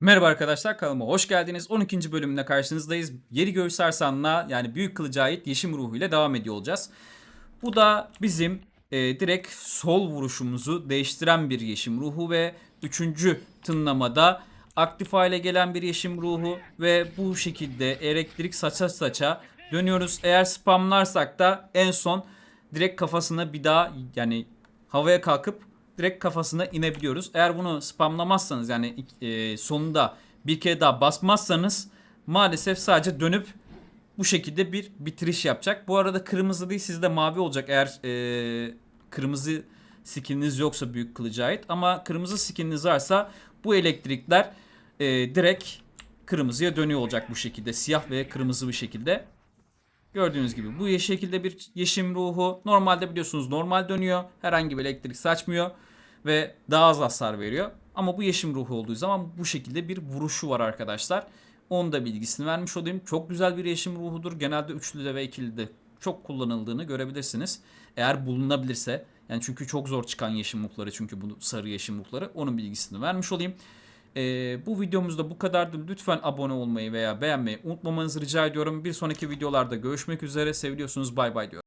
Merhaba arkadaşlar kanalıma hoş geldiniz. 12. bölümünde karşınızdayız. Yeri Göğüs Arsan'la yani Büyük Kılıca ait Yeşim Ruhu ile devam ediyor olacağız. Bu da bizim e, direkt sol vuruşumuzu değiştiren bir Yeşim Ruhu ve 3. tınlamada aktif hale gelen bir Yeşim Ruhu ve bu şekilde elektrik saça saça dönüyoruz. Eğer spamlarsak da en son direkt kafasına bir daha yani havaya kalkıp direkt kafasına inebiliyoruz. Eğer bunu spamlamazsanız yani e, sonunda bir kere daha basmazsanız maalesef sadece dönüp bu şekilde bir bitiriş yapacak. Bu arada kırmızı değil sizde mavi olacak eğer e, kırmızı skininiz yoksa büyük kılıca ait. Ama kırmızı skininiz varsa bu elektrikler e, direkt kırmızıya dönüyor olacak bu şekilde. Siyah ve kırmızı bir şekilde. Gördüğünüz gibi bu şekilde bir yeşim ruhu normalde biliyorsunuz normal dönüyor. Herhangi bir elektrik saçmıyor ve daha az hasar veriyor. Ama bu yeşim ruhu olduğu zaman bu şekilde bir vuruşu var arkadaşlar. Onun da bilgisini vermiş olayım. Çok güzel bir yeşim ruhudur. Genelde üçlüde ve ikilide çok kullanıldığını görebilirsiniz. Eğer bulunabilirse. Yani çünkü çok zor çıkan yeşim ruhları çünkü bu sarı yeşim ruhları. Onun bilgisini vermiş olayım. Ee, bu videomuzda bu kadardı. Lütfen abone olmayı veya beğenmeyi unutmamanızı rica ediyorum. Bir sonraki videolarda görüşmek üzere. Seviliyorsunuz. Bay bay diyorum.